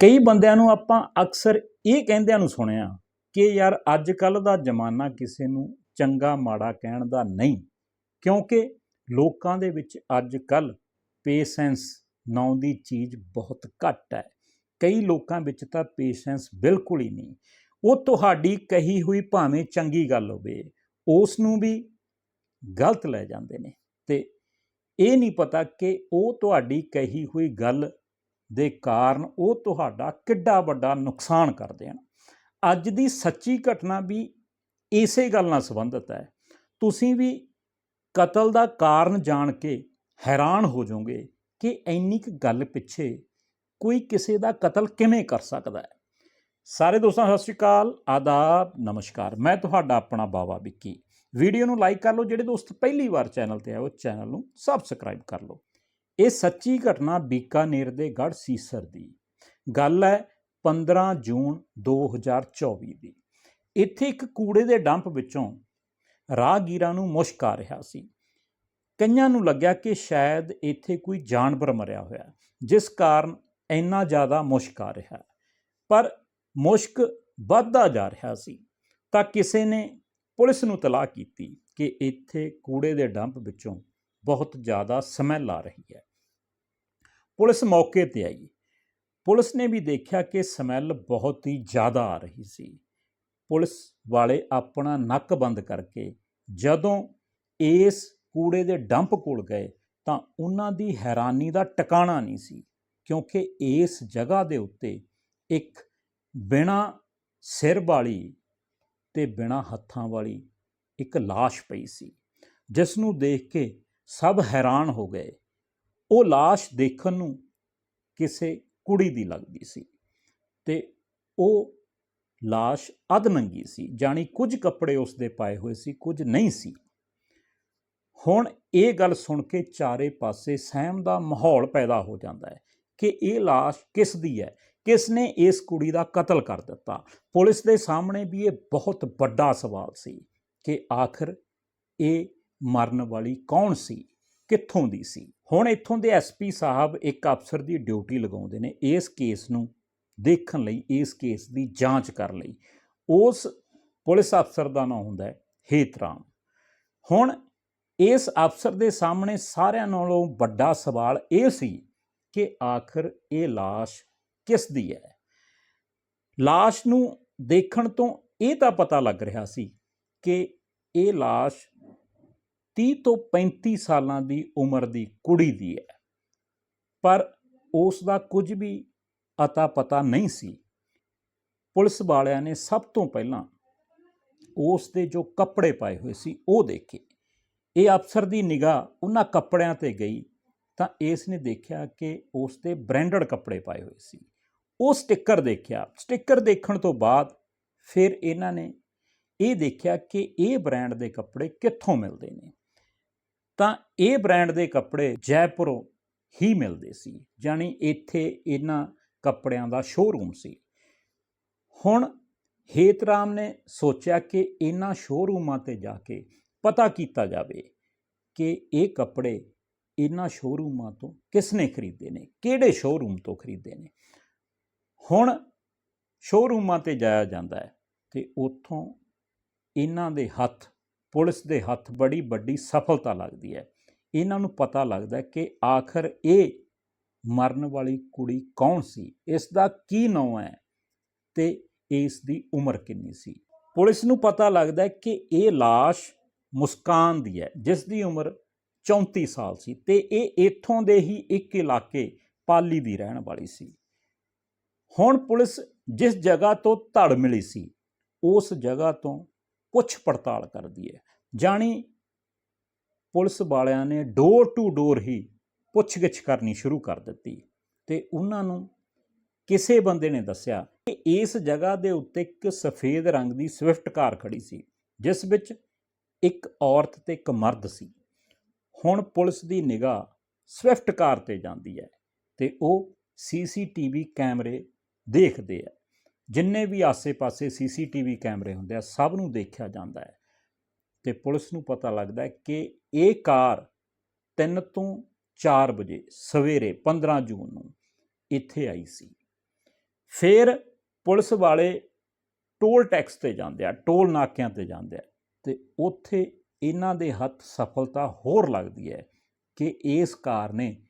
ਕਈ ਬੰਦਿਆਂ ਨੂੰ ਆਪਾਂ ਅਕਸਰ ਇਹ ਕਹਿੰਦਿਆਂ ਨੂੰ ਸੁਣਿਆ ਕਿ ਯਾਰ ਅੱਜ ਕੱਲ ਦਾ ਜ਼ਮਾਨਾ ਕਿਸੇ ਨੂੰ ਚੰਗਾ ਮਾੜਾ ਕਹਿਣ ਦਾ ਨਹੀਂ, ਕਿਉਂਕਿ ਲੋਕਾਂ ਦੇ ਵਿੱਚ ਅੱਜ ਕੱਲ ਪੇਸ਼ੈਂਸ ਨਾਂ ਦੀ ਚੀਜ਼ ਬਹੁਤ ਘੱਟ ਹੈ। ਕਈ ਲੋਕਾਂ ਵਿੱਚ ਤਾਂ ਪੇਸ਼ੈਂਸ ਬਿਲਕੁਲ ਹੀ ਨਹੀਂ। ਉਹ ਤੁਹਾਡੀ ਕਹੀ ਹੋਈ ਭਾਵੇਂ ਚੰਗੀ ਗੱਲ ਹੋਵੇ, ਉਸ ਨੂੰ ਵੀ ਗਲਤ ਲੈ ਜਾਂਦੇ ਨੇ। ਤੇ ਇਹ ਨਹੀਂ ਪਤਾ ਕਿ ਉਹ ਤੁਹਾਡੀ ਕਹੀ ਹੋਈ ਗੱਲ ਦੇ ਕਾਰਨ ਉਹ ਤੁਹਾਡਾ ਕਿੱਡਾ ਵੱਡਾ ਨੁਕਸਾਨ ਕਰਦੇ ਹਨ। ਅੱਜ ਦੀ ਸੱਚੀ ਘਟਨਾ ਵੀ ਇਸੇ ਗੱਲ ਨਾਲ ਸੰਬੰਧਿਤ ਹੈ। ਤੁਸੀਂ ਵੀ ਕਤਲ ਦਾ ਕਾਰਨ ਜਾਣ ਕੇ ਹੈਰਾਨ ਹੋ ਜਾਓਗੇ ਕਿ ਇੰਨੀ ਕੁ ਗੱਲ ਪਿੱਛੇ ਕੋਈ ਕਿਸੇ ਦਾ ਕਤਲ ਕਿਵੇਂ ਕਰ ਸਕਦਾ ਹੈ। ਸਾਰੇ ਦੋਸਤਾਂ, ਸਤਿ ਸ਼੍ਰੀ ਅਕਾਲ, ਆਦਾਬ, ਨਮਸਕਾਰ। ਮੈਂ ਤੁਹਾਡਾ ਆਪਣਾ ਬਾਵਾ ਵਿੱਕੀ। ਵੀਡੀਓ ਨੂੰ ਲਾਈਕ ਕਰ ਲਓ। ਜਿਹੜੇ ਦੋਸਤ ਪਹਿਲੀ ਵਾਰ ਚੈਨਲ ਤੇ ਆਏ, ਉਹ ਚੈਨਲ ਨੂੰ ਸਬਸਕ੍ਰਾਈਬ ਕਰ ਲਓ। ਇਹ ਸੱਚੀ ਘਟਨਾ ਬੀਕਾਨੇਰ ਦੇ ਗੜ ਸੀਸਰ ਦੀ। ਗੱਲ ਹੈ 15 ਜੂਨ 2024 ਦੀ। ਇੱਥੇ ਇੱਕ ਕੂੜੇ ਦੇ ਡੰਪ ਵਿੱਚੋਂ ਰਾਹਗੀਰਾਂ ਨੂੰ ਮੁਸ਼ਕ ਆ ਰਿਹਾ ਸੀ। ਕਈਆਂ ਨੂੰ ਲੱਗਿਆ ਕਿ ਸ਼ਾਇਦ ਇੱਥੇ ਕੋਈ ਜਾਨਵਰ ਮਰਿਆ ਹੋਇਆ, ਜਿਸ ਕਾਰਨ ਇੰਨਾ ਜ਼ਿਆਦਾ ਮੁਸ਼ਕ ਆ ਰਿਹਾ। ਪਰ ਮੁਸ਼ਕ ਵੱਧਦਾ ਜਾ ਰਿਹਾ ਸੀ, ਤਾਂ ਕਿਸੇ ਨੇ ਪੁਲਿਸ ਨੂੰ ਤਲਾਹ ਕੀਤੀ ਕਿ ਇੱਥੇ ਕੂੜੇ ਦੇ ਡੰਪ ਵਿੱਚੋਂ ਬਹੁਤ ਜ਼ਿਆਦਾ ਸਮੈਲ ਆ ਰਹੀ ਹੈ। ਪੁਲਿਸ ਮੌਕੇ ਤੇ ਆਈ। ਪੁਲਿਸ ਨੇ ਵੀ ਦੇਖਿਆ ਕਿ ਸਮੈਲ ਬਹੁਤ ਹੀ ਜ਼ਿਆਦਾ ਆ ਰਹੀ ਸੀ। ਪੁਲਿਸ ਵਾਲੇ ਆਪਣਾ ਨੱਕ ਬੰਦ ਕਰਕੇ ਜਦੋਂ ਇਸ ਕੂੜੇ ਦੇ ਡੰਪ ਕੋਲ ਗਏ ਤਾਂ ਉਹਨਾਂ ਦੀ ਹੈਰਾਨੀ ਦਾ ਟਿਕਾਣਾ ਨਹੀਂ ਸੀ, ਕਿਉਂਕਿ ਇਸ ਜਗ੍ਹਾ ਦੇ ਉੱਤੇ ਇੱਕ ਬਿਨਾ ਸਿਰ ਵਾਲੀ ਤੇ ਬਿਨਾ ਹੱਥਾਂ ਵਾਲੀ ਇੱਕ লাশ ਪਈ ਸੀ, ਜਿਸ ਨੂੰ ਦੇਖ ਕੇ ਸਭ ਹੈਰਾਨ ਹੋ ਗਏ। ਉਹ লাশ ਦੇਖਣ ਨੂੰ ਕਿਸੇ ਕੁੜੀ ਦੀ ਲੱਗਦੀ ਸੀ ਤੇ ਉਹ লাশ ਅਧਨੰਗੀ ਸੀ ਜਾਣੀ ਕੁਝ ਕੱਪੜੇ ਉਸ ਦੇ ਪਾਏ ਹੋਏ ਸੀ ਕੁਝ ਨਹੀਂ ਸੀ ਹੁਣ ਇਹ ਗੱਲ ਸੁਣ ਕੇ ਚਾਰੇ ਪਾਸੇ ਸਹਿਮ ਦਾ ਮਾਹੌਲ ਪੈਦਾ ਹੋ ਜਾਂਦਾ ਹੈ ਕਿ ਇਹ লাশ ਕਿਸ ਦੀ ਹੈ ਕਿਸ ਨੇ ਇਸ ਕੁੜੀ ਦਾ ਕਤਲ ਕਰ ਦਿੱਤਾ ਪੁਲਿਸ ਦੇ ਸਾਹਮਣੇ ਵੀ ਇਹ ਬਹੁਤ ਵੱਡਾ ਸਵਾਲ ਸੀ ਕਿ ਆਖਰ ਇਹ ਮਰਨ ਵਾਲੀ ਕੌਣ ਸੀ ਕਿੱਥੋਂ ਦੀ ਸੀ ਹੁਣ ਇੱਥੋਂ ਦੇ ਐਸਪੀ ਸਾਹਿਬ ਇੱਕ ਅਫਸਰ ਦੀ ਡਿਊਟੀ ਲਗਾਉਂਦੇ ਨੇ ਇਸ ਕੇਸ ਨੂੰ ਦੇਖਣ ਲਈ ਇਸ ਕੇਸ ਦੀ ਜਾਂਚ ਕਰਨ ਲਈ ਉਸ ਪੁਲਿਸ ਅਫਸਰ ਦਾ ਨਾਮ ਹੁੰਦਾ ਹੈ ਹੇਤਰਾਮ ਹੁਣ ਇਸ ਅਫਸਰ ਦੇ ਸਾਹਮਣੇ ਸਾਰਿਆਂ ਨਾਲੋਂ ਵੱਡਾ ਸਵਾਲ ਇਹ ਸੀ ਕਿ ਆਖਰ ਇਹ লাশ ਕਿਸ ਦੀ ਹੈ লাশ ਨੂੰ ਦੇਖਣ ਤੋਂ ਇਹ ਤਾਂ ਪਤਾ ਲੱਗ ਰਿਹਾ ਸੀ ਕਿ ਇਹ লাশ 30 ਤੋਂ 35 ਸਾਲਾਂ ਦੀ ਉਮਰ ਦੀ ਕੁੜੀ ਦੀ ਹੈ। ਪਰ ਉਸ ਦਾ ਕੁਝ ਵੀ ਅਤਾ ਪਤਾ ਨਹੀਂ ਸੀ। ਪੁਲਿਸ ਵਾਲਿਆਂ ਨੇ ਸਭ ਤੋਂ ਪਹਿਲਾਂ ਉਸ ਦੇ ਜੋ ਕੱਪੜੇ ਪਾਏ ਹੋਏ ਸੀ, ਉਹ ਦੇਖੇ। ਇਹ ਅਫਸਰ ਦੀ ਨਿਗਾਹ ਉਹਨਾਂ ਕੱਪੜਿਆਂ ਤੇ ਗਈ ਤਾਂ ਇਸ ਨੇ ਦੇਖਿਆ ਕਿ ਉਸ ਤੇ ਬ੍ਰਾਂਡਡ ਕੱਪੜੇ ਪਾਏ ਹੋਏ ਸੀ। ਉਹ ਸਟicker ਦੇਖਿਆ। ਸਟicker ਦੇਖਣ ਤੋਂ ਬਾਅਦ ਫਿਰ ਇਹਨਾਂ ਨੇ ਇਹ ਦੇਖਿਆ ਕਿ ਇਹ ਬ੍ਰਾਂਡ ਦੇ ਕੱਪੜੇ ਕਿੱਥੋਂ ਮਿਲਦੇ ਨੇ। ਤਾਂ ਇਹ ਬ੍ਰਾਂਡ ਦੇ ਕੱਪੜੇ ਜੈਪੁਰੋਂ ਹੀ ਮਿਲਦੇ ਸੀ, ਜਾਣੀ ਇੱਥੇ ਇਹਨਾਂ ਕੱਪੜਿਆਂ ਦਾ ਸ਼ੋਰੂਮ ਸੀ। ਹੁਣ ਹੇਤਰਾਮ ਨੇ ਸੋਚਿਆ ਕਿ ਇਹਨਾਂ ਸ਼ੋਰੂਮਾਂ ਤੇ ਜਾ ਕੇ ਪਤਾ ਕੀਤਾ ਜਾਵੇ ਕਿ ਇਹ ਕੱਪੜੇ ਇਹਨਾਂ ਸ਼ੋਰੂਮਾਂ ਤੋਂ ਕਿਸਨੇ ਖਰੀਦੇ ਨੇ, ਕਿਹੜੇ ਸ਼ੋਰੂਮ ਤੋਂ ਖਰੀਦੇ ਨੇ। ਹੁਣ ਸ਼ੋਰੂਮਾਂ ਤੇ ਜਾਇਆ ਜਾਂਦਾ ਹੈ ਤੇ ਉੱਥੋਂ ਇਹਨਾਂ ਦੇ ਹੱਥ ਪੁਲਿਸ ਦੇ ਹੱਥ ਬੜੀ ਵੱਡੀ ਸਫਲਤਾ ਲੱਗਦੀ ਹੈ। ਇਹਨਾਂ ਨੂੰ ਪਤਾ ਲੱਗਦਾ ਕਿ ਆਖਰ ਇਹ ਮਰਨ ਵਾਲੀ ਕੁੜੀ ਕੌਣ ਸੀ? ਇਸ ਦਾ ਕੀ ਨਾਮ ਹੈ ਤੇ ਇਸ ਦੀ ਉਮਰ ਕਿੰਨੀ ਸੀ? ਪੁਲਿਸ ਨੂੰ ਪਤਾ ਲੱਗਦਾ ਕਿ ਇਹ লাশ ਮੁਸਕਾਨ ਦੀ ਹੈ ਜਿਸ ਦੀ ਉਮਰ 34 ਸਾਲ ਸੀ ਤੇ ਇਹ ਇੱਥੋਂ ਦੇ ਹੀ ਇੱਕ ਇਲਾਕੇ ਪਾਲੀ ਦੀ ਰਹਿਣ ਵਾਲੀ ਸੀ। ਹੁਣ ਪੁਲਿਸ ਜਿਸ ਜਗ੍ਹਾ ਤੋਂ ਧੜ ਮਿਲੀ ਸੀ, ਉਸ ਜਗ੍ਹਾ ਤੋਂ ਪੁੱਛ ਪੜਤਾਲ ਕਰਦੀ ਹੈ। ਜਾਣੀ ਪੁਲਿਸ ਵਾਲਿਆਂ ਨੇ ਡੋਰ ਟੂ ਡੋਰ ਹੀ ਪੁੱਛਗਿੱਛ ਕਰਨੀ ਸ਼ੁਰੂ ਕਰ ਦਿੱਤੀ ਤੇ ਉਹਨਾਂ ਨੂੰ ਕਿਸੇ ਬੰਦੇ ਨੇ ਦੱਸਿਆ ਕਿ ਇਸ ਜਗ੍ਹਾ ਦੇ ਉੱਤੇ ਇੱਕ ਸਫੇਦ ਰੰਗ ਦੀ ਸਵਿਫਟ ਕਾਰ ਖੜੀ ਸੀ, ਜਿਸ ਵਿੱਚ ਇੱਕ ਔਰਤ ਤੇ ਇੱਕ ਮਰਦ ਸੀ। ਹੁਣ ਪੁਲਿਸ ਦੀ ਨਿਗਾਹ ਸਵਿਫਟ ਕਾਰ ਤੇ ਜਾਂਦੀ ਹੈ ਤੇ ਉਹ ਸੀਸੀਟੀਵੀ ਕੈਮਰੇ ਦੇਖਦੇ ਆ ਜਿੰਨੇ ਵੀ ਆਸੇ-ਪਾਸੇ ਸੀਸੀਟੀਵੀ ਕੈਮਰੇ ਹੁੰਦੇ ਆ, ਸਭ ਨੂੰ ਦੇਖਿਆ ਜਾਂਦਾ ਹੈ। ਤੇ ਪੁਲਿਸ ਨੂੰ ਪਤਾ ਲੱਗਦਾ ਕਿ ਇਹ ਕਾਰ 3 ਤੋਂ 4 ਵਜੇ ਸਵੇਰੇ 15 ਜੂਨ ਨੂੰ ਇੱਥੇ ਆਈ ਸੀ। ਫਿਰ ਪੁਲਿਸ ਵਾਲੇ ਟੋਲ ਟੈਕਸ ਤੇ ਜਾਂਦੇ ਆ, ਟੋਲ ਨਾਕਿਆਂ ਤੇ ਜਾਂਦੇ ਆ ਤੇ ਉੱਥੇ ਇਹਨਾਂ ਦੇ ਹੱਥ ਸਫਲਤਾ ਹੋਰ ਲੱਗਦੀ ਹੈ ਕਿ ਇਸ ਕਾਰ ਨੇ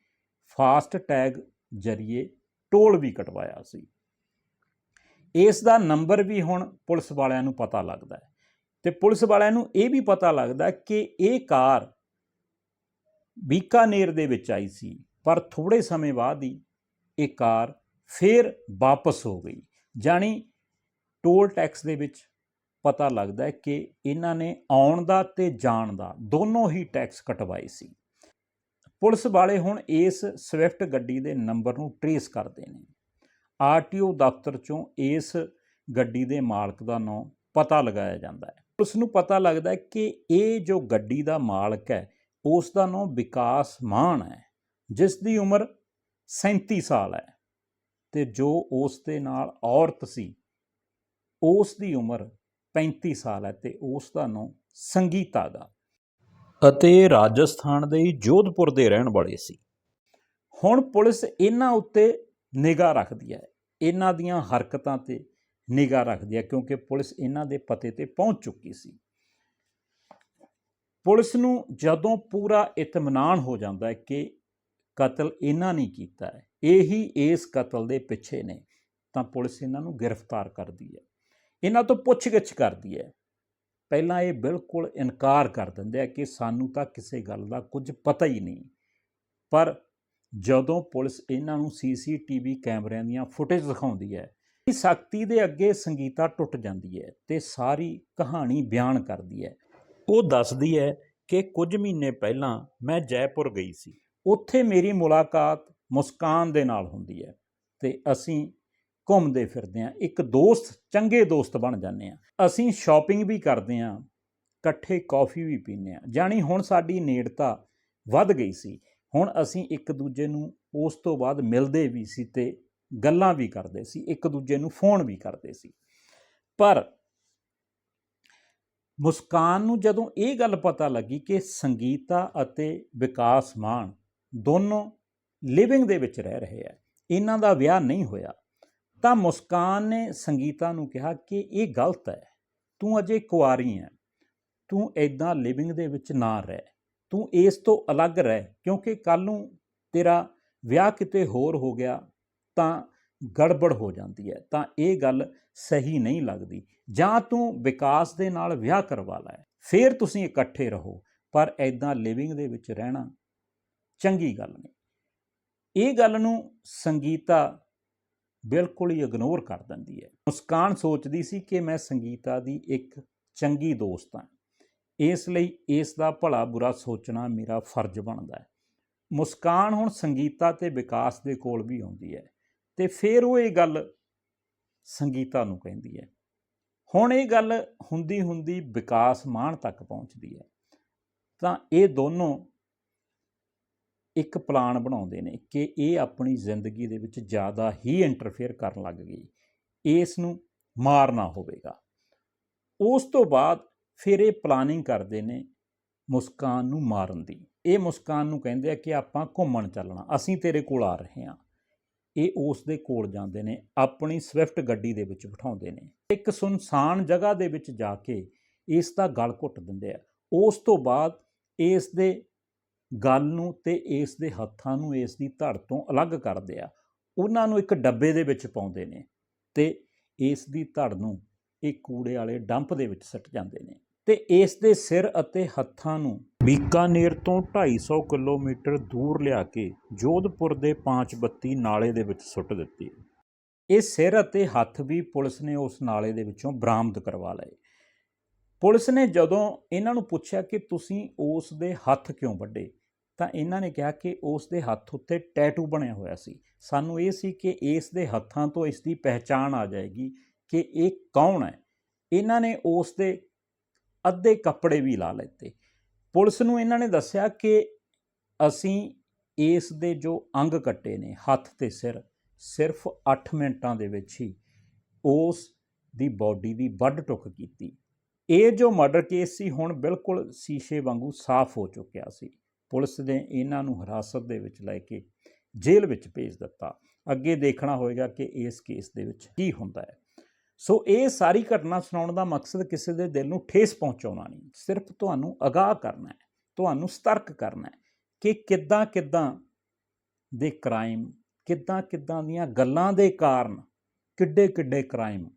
ਫਾਸਟ ਟੈਗ ਜਰੀਏ ਟੋਲ ਵੀ ਕਟਵਾਇਆ ਸੀ। ਇਸ ਦਾ ਨੰਬਰ ਵੀ ਹੁਣ ਪੁਲਿਸ ਵਾਲਿਆਂ ਨੂੰ ਪਤਾ ਲੱਗਦਾ ਹੈ। ਤੇ ਪੁਲਿਸ ਵਾਲਿਆਂ ਨੂੰ ਇਹ ਵੀ ਪਤਾ ਲੱਗਦਾ ਕਿ ਇਹ ਕਾਰ ਬੀਕਾਨੇਰ ਦੇ ਵਿੱਚ ਆਈ ਸੀ, ਪਰ ਥੋੜੇ ਸਮੇਂ ਬਾਅਦ ਹੀ ਇਹ ਕਾਰ ਫੇਰ ਵਾਪਸ ਹੋ ਗਈ। ਜਾਣੀ ਟੋਲ ਟੈਕਸ ਦੇ ਵਿੱਚ ਪਤਾ ਲੱਗਦਾ ਕਿ ਇਹਨਾਂ ਨੇ ਆਉਣ ਦਾ ਤੇ ਜਾਣ ਦਾ ਦੋਨੋਂ ਹੀ ਟੈਕਸ ਕਟਵਾਏ ਸੀ। ਪੁਲਿਸ ਵਾਲੇ ਹੁਣ ਇਸ ਸਵਿਫਟ ਗੱਡੀ ਦੇ ਨੰਬਰ ਨੂੰ ਟਰੇਸ ਕਰਦੇ ਨੇ। ਆਰਟੀਓ ਦਫ਼ਤਰ ਚੋਂ ਇਸ ਗੱਡੀ ਦੇ ਮਾਲਕ ਦਾ ਨਾਮ ਪਤਾ ਲਗਾਇਆ ਜਾਂਦਾ ਹੈ। ਪੁਲਿਸ ਨੂੰ ਪਤਾ ਲੱਗਦਾ ਕਿ ਇਹ ਜੋ ਗੱਡੀ ਦਾ ਮਾਲਕ ਹੈ ਉਸ ਦਾ ਨਾਮ ਵਿਕਾਸ ਮਾਨ ਹੈ ਜਿਸ ਦੀ ਉਮਰ 37 ਸਾਲ ਹੈ ਤੇ ਜੋ ਉਸ ਦੇ ਨਾਲ ਔਰਤ ਸੀ ਉਸ ਦੀ ਉਮਰ 35 ਸਾਲ ਹੈ ਤੇ ਉਸ ਦਾ ਨਾਮ ਸੰਗੀਤਾ ਦਾ ਅਤੇ ਰਾਜਸਥਾਨ ਦੇ ਜੋਧਪੁਰ ਦੇ ਰਹਿਣ ਵਾਲੇ ਸੀ। ਹੁਣ ਪੁਲਿਸ ਇਹਨਾਂ ਉੱਤੇ ਨਿਗਾਹ ਰੱਖਦੀ ਹੈ, ਇਹਨਾਂ ਦੀਆਂ ਹਰਕਤਾਂ ਤੇ ਨਿਗਾਹ ਰੱਖਦੀ ਹੈ ਕਿਉਂਕਿ ਪੁਲਿਸ ਇਹਨਾਂ ਦੇ ਪਤੇ ਤੇ ਪਹੁੰਚ ਚੁੱਕੀ ਸੀ। ਪੁਲਿਸ ਨੂੰ ਜਦੋਂ ਪੂਰਾ ਇਤਮਾਨਾਨ ਹੋ ਜਾਂਦਾ ਹੈ ਕਿ ਕਤਲ ਇਹਨਾਂ ਨੇ ਕੀਤਾ ਹੈ, ਇਹੀ ਇਸ ਕਤਲ ਦੇ ਪਿੱਛੇ ਨੇ, ਤਾਂ ਪੁਲਿਸ ਇਹਨਾਂ ਨੂੰ ਗ੍ਰਿਫਤਾਰ ਕਰਦੀ ਹੈ। ਇਹਨਾਂ ਤੋਂ ਪੁੱਛਗਿੱਛ ਕਰਦੀ ਹੈ। ਪਹਿਲਾਂ ਇਹ ਬਿਲਕੁਲ ਇਨਕਾਰ ਕਰ ਦਿੰਦੇ ਆ ਕਿ ਸਾਨੂੰ ਤਾਂ ਕਿਸੇ ਗੱਲ ਦਾ ਕੁਝ ਪਤਾ ਹੀ ਨਹੀਂ। ਪਰ ਜਦੋਂ ਪੁਲਿਸ ਇਹਨਾਂ ਨੂੰ ਸੀਸੀਟੀਵੀ ਕੈਮਰਿਆਂ ਦੀਆਂ ਫੁਟੇਜ ਦਿਖਾਉਂਦੀ ਹੈ ਸ਼ਕਤੀ ਦੇ ਅੱਗੇ ਸੰਗੀਤਾ ਟੁੱਟ ਜਾਂਦੀ ਹੈ ਤੇ ਸਾਰੀ ਕਹਾਣੀ ਬਿਆਨ ਕਰਦੀ ਹੈ। ਉਹ ਦੱਸਦੀ ਹੈ ਕਿ ਕੁਝ ਮਹੀਨੇ ਪਹਿਲਾਂ ਮੈਂ ਜੈਪੁਰ ਗਈ ਸੀ। ਉੱਥੇ ਮੇਰੀ ਮੁਲਾਕਾਤ ਮੁਸਕਾਨ ਦੇ ਨਾਲ ਹੁੰਦੀ ਹੈ ਤੇ ਅਸੀਂ ਘੁੰਮਦੇ ਫਿਰਦੇ ਹਾਂ। ਇੱਕ ਦੋਸਤ, ਚੰਗੇ ਦੋਸਤ ਬਣ ਜਾਂਦੇ ਹਾਂ। ਅਸੀਂ ਸ਼ਾਪਿੰਗ ਵੀ ਕਰਦੇ ਹਾਂ, ਇਕੱਠੇ ਕੌਫੀ ਵੀ ਪੀਂਦੇ ਹਾਂ। ਜਾਣੀ ਹੁਣ ਸਾਡੀ ਨੇੜਤਾ ਵੱਧ ਗਈ ਸੀ। ਹੁਣ ਅਸੀਂ ਇੱਕ ਦੂਜੇ ਨੂੰ ਉਸ ਤੋਂ ਬਾਅਦ ਮਿਲਦੇ ਵੀ ਸੀ ਤੇ ਗੱਲਾਂ ਵੀ ਕਰਦੇ ਸੀ, ਇੱਕ ਦੂਜੇ ਨੂੰ ਫੋਨ ਵੀ ਕਰਦੇ ਸੀ। ਪਰ ਮੁਸਕਾਨ ਨੂੰ ਜਦੋਂ ਇਹ ਗੱਲ ਪਤਾ ਲੱਗੀ ਕਿ ਸੰਗੀਤਾ ਅਤੇ ਵਿਕਾਸ ਮਾਨ ਦੋਨੋਂ ਲਿਵਿੰਗ ਦੇ ਵਿੱਚ ਰਹਿ ਰਹੇ ਆ, ਇਹਨਾਂ ਦਾ ਵਿਆਹ ਨਹੀਂ ਹੋਇਆ, ਤਾਂ ਮੁਸਕਾਨ ਨੇ ਸੰਗੀਤਾ ਨੂੰ ਕਿਹਾ ਕਿ ਇਹ ਗਲਤ ਹੈ, ਤੂੰ ਅਜੇ ਕੁਆਰੀ ਹੈ ਤੂੰ ਐਦਾਂ ਲਿਵਿੰਗ ਦੇ ਵਿੱਚ ਨਾ ਰਹਿ, ਤੂੰ ਇਸ ਤੋਂ ਅਲੱਗ ਰਹਿ, ਕਿਉਂਕਿ ਕੱਲ ਨੂੰ ਤੇਰਾ ਵਿਆਹ ਕਿਤੇ ਹੋਰ ਹੋ ਗਿਆ ਤਾਂ ਗੜਬੜ ਹੋ ਜਾਂਦੀ ਹੈ, ਤਾਂ ਇਹ ਗੱਲ ਸਹੀ ਨਹੀਂ ਲੱਗਦੀ। ਜਾਂ ਤੂੰ ਵਿਕਾਸ ਦੇ ਨਾਲ ਵਿਆਹ ਕਰਵਾ ਲੈ, ਫਿਰ ਤੁਸੀਂ ਇਕੱਠੇ ਰਹੋ, ਪਰ ਐਦਾਂ ਲਿਵਿੰਗ ਦੇ ਵਿੱਚ ਰਹਿਣਾ ਚੰਗੀ ਗੱਲ ਨਹੀਂ। ਇਹ ਗੱਲ ਨੂੰ ਸੰਗੀਤਾ ਬਿਲਕੁਲ ਹੀ ਇਗਨੋਰ ਕਰ ਦਿੰਦੀ ਹੈ। ਮੁਸਕਾਨ ਸੋਚਦੀ ਸੀ ਕਿ ਮੈਂ ਸੰਗੀਤਾ ਦੀ ਇੱਕ ਚੰਗੀ ਦੋਸਤ ਹਾਂ। ਇਸ ਲਈ ਇਸ ਦਾ ਭਲਾ ਬੁਰਾ ਸੋਚਣਾ ਮੇਰਾ ਫਰਜ਼ ਬਣਦਾ ਹੈ। ਮੁਸਕਾਨ ਹੁਣ ਸੰਗੀਤਾ ਤੇ ਵਿਕਾਸ ਦੇ ਕੋਲ ਵੀ ਆਉਂਦੀ ਹੈ। ਤੇ ਫਿਰ ਉਹ ਇਹ ਗੱਲ ਸੰਗੀਤਾ ਨੂੰ ਕਹਿੰਦੀ ਹੈ। ਹੁਣ ਇਹ ਗੱਲ ਹੁੰਦੀ ਹੁੰਦੀ ਵਿਕਾਸ ਮਾਨ ਤੱਕ ਪਹੁੰਚਦੀ ਹੈ। ਤਾਂ ਇਹ ਦੋਨੋਂ ਇੱਕ ਪਲਾਨ ਬਣਾਉਂਦੇ ਨੇ ਕਿ ਇਹ ਆਪਣੀ ਜ਼ਿੰਦਗੀ ਦੇ ਵਿੱਚ ਜ਼ਿਆਦਾ ਹੀ ਇੰਟਰਫੇਅਰ ਕਰਨ ਲੱਗ ਗਈ। ਇਸ ਨੂੰ ਮਾਰਨਾ ਹੋਵੇਗਾ। ਉਸ ਤੋਂ ਬਾਅਦ ਫਿਰ ਇਹ ਪਲਾਨਿੰਗ ਕਰਦੇ ਨੇ ਮੁਸਕਾਨ ਨੂੰ ਮਾਰਨ ਦੀ। ਇਹ ਮੁਸਕਾਨ ਨੂੰ ਕਹਿੰਦੇ ਆ ਕਿ ਆਪਾਂ ਘੁੰਮਣ ਚੱਲਣਾ, ਅਸੀਂ ਤੇਰੇ ਕੋਲ ਆ ਰਹੇ ਹਾਂ। ਇਹ ਉਸ ਦੇ ਕੋਲ ਜਾਂਦੇ ਨੇ, ਆਪਣੀ ਸਵਿਫਟ ਗੱਡੀ ਦੇ ਵਿੱਚ ਬਿਠਾਉਂਦੇ ਨੇ। ਇੱਕ ਸੁਨਸਾਨ ਜਗ੍ਹਾ ਦੇ ਵਿੱਚ ਜਾ ਕੇ ਇਸ ਦਾ ਗਲ ਘੁੱਟ ਦਿੰਦੇ ਆ। ਉਸ ਤੋਂ ਬਾਅਦ ਇਸ ਦੇ ਗਲ ਨੂੰ ਤੇ ਇਸ ਦੇ ਹੱਥਾਂ ਨੂੰ ਇਸ ਦੀ ਧੜ ਤੋਂ ਅਲੱਗ ਕਰਦੇ ਆ। ਉਹਨਾਂ ਨੂੰ ਇੱਕ ਡੱਬੇ ਦੇ ਵਿੱਚ ਪਾਉਂਦੇ ਨੇ ਤੇ ਇਸ ਦੀ ਧੜ ਨੂੰ ਇਹ ਕੂੜੇ ਵਾਲੇ ਡੰਪ ਦੇ ਵਿੱਚ ਸੱਟ ਜਾਂਦੇ ਨੇ। ਤੇ ਇਸ ਦੇ ਸਿਰ ਅਤੇ ਹੱਥਾਂ ਨੂੰ ਬੀਕਾਨੇਰ ਤੋਂ 250 ਕਿਲੋਮੀਟਰ ਦੂਰ ਲਿਆ ਕੇ ਜੋਧਪੁਰ ਦੇ 532 ਨਾਲੇ ਦੇ ਵਿੱਚ ਸੁੱਟ ਦਿੱਤੀ। ਇਹ ਸਿਰ ਅਤੇ ਹੱਥ ਵੀ ਪੁਲਿਸ ਨੇ ਉਸ ਨਾਲੇ ਦੇ ਵਿੱਚੋਂ ਬਰਾਮਦ ਕਰਵਾ ਲਏ। ਪੁਲਿਸ ਨੇ ਜਦੋਂ ਇਹਨਾਂ ਨੂੰ ਪੁੱਛਿਆ ਕਿ ਤੁਸੀਂ ਉਸ ਦੇ ਹੱਥ ਕਿਉਂ ਵੱਢੇ ਤਾਂ ਇਹਨਾਂ ਨੇ ਕਿਹਾ ਕਿ ਉਸ ਦੇ ਹੱਥ ਉੱਤੇ ਟੈਟੂ ਬਣਿਆ ਹੋਇਆ ਸੀ। ਸਾਨੂੰ ਇਹ ਸੀ ਕਿ ਇਸ ਦੇ ਹੱਥਾਂ ਤੋਂ ਇਸ ਦੀ ਪਹਿਚਾਣ ਆ ਜਾਏਗੀ ਕਿ ਇਹ ਕੌਣ ਹੈ। ਇਹਨਾਂ ਨੇ ਉਸ ਦੇ ਅੱਧੇ ਕੱਪੜੇ ਵੀ ਲਾ ਲਿੱਤੇ। ਪੁਲਿਸ ਨੂੰ ਇਹਨਾਂ ਨੇ ਦੱਸਿਆ ਕਿ ਅਸੀਂ ਇਸ ਦੇ ਜੋ ਅੰਗ ਕੱਟੇ ਨੇ, ਹੱਥ ਤੇ ਸਿਰ, ਸਿਰਫ 8 ਮਿੰਟਾਂ ਦੇ ਵਿੱਚ ਹੀ ਉਸ ਦੀ ਬਾਡੀ ਦੀ ਵੱਢ ਟੁੱਕ ਕੀਤੀ। ਇਹ ਜੋ ਮਰਡਰ ਕੇਸ ਸੀ, ਹੁਣ ਬਿਲਕੁਲ ਸ਼ੀਸ਼ੇ ਵਾਂਗੂ ਸਾਫ਼ ਹੋ ਚੁੱਕਿਆ ਸੀ। ਪੁਲਿਸ ਨੇ ਇਹਨਾਂ ਨੂੰ ਹਿਰਾਸਤ ਦੇ ਵਿੱਚ ਲੈ ਕੇ ਜੇਲ੍ਹ ਵਿੱਚ ਭੇਜ ਦਿੱਤਾ। ਅੱਗੇ ਦੇਖਣਾ ਹੋਏਗਾ ਕਿ ਇਸ ਕੇਸ ਦੇ ਵਿੱਚ ਕੀ ਹੁੰਦਾ ਹੈ। ਸੋ ਇਹ ਸਾਰੀ ਘਟਨਾ ਸੁਣਾਉਣ ਦਾ ਮਕਸਦ ਕਿਸੇ ਦੇ ਦਿਲ ਨੂੰ ਠੇਸ ਪਹੁੰਚਾਉਣਾ ਨਹੀਂ। ਸਿਰਫ ਤੁਹਾਨੂੰ ਅਗਾਹ ਕਰਨਾ ਹੈ, ਤੁਹਾਨੂੰ ਸਤਰਕ ਕਰਨਾ ਹੈ ਕਿ ਕਿੱਦਾਂ ਕਿੱਦਾਂ ਦੇ ਕ੍ਰਾਈਮ ਕਿੱਦਾਂ ਕਿੱਦਾਂ ਦੀਆਂ ਗੱਲਾਂ ਦੇ ਕਾਰਨ ਕਿੱਡੇ ਕਿੱਡੇ ਕ੍ਰਾਈਮ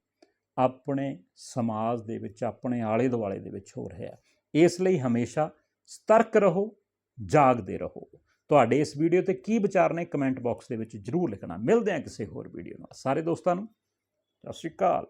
ਆਪਣੇ ਸਮਾਜ ਦੇ ਵਿੱਚ, ਆਪਣੇ ਆਲੇ ਦੁਆਲੇ ਦੇ ਵਿੱਚ ਹੋ ਰਿਹਾ ਇਸ ਲਈ ਹਮੇਸ਼ਾ ਸਤਰਕ ਰਹੋ, ਜਾਗਦੇ ਰਹੋ। ਤੁਹਾਡੇ ਇਸ ਵੀਡੀਓ ਤੇ ਕੀ ਵਿਚਾਰ ਨੇ ਕਮੈਂਟ ਬਾਕਸ ਦੇ ਵਿੱਚ ਜਰੂਰ ਲਿਖਣਾ। ਮਿਲਦੇ ਹਾਂ ਕਿਸੇ ਹੋਰ ਵੀਡੀਓ ਨਾਲ। ਸਾਰੇ ਦੋਸਤਾਂ ਨੂੰ ਸਤਿ ਸ਼੍ਰੀ ਅਕਾਲ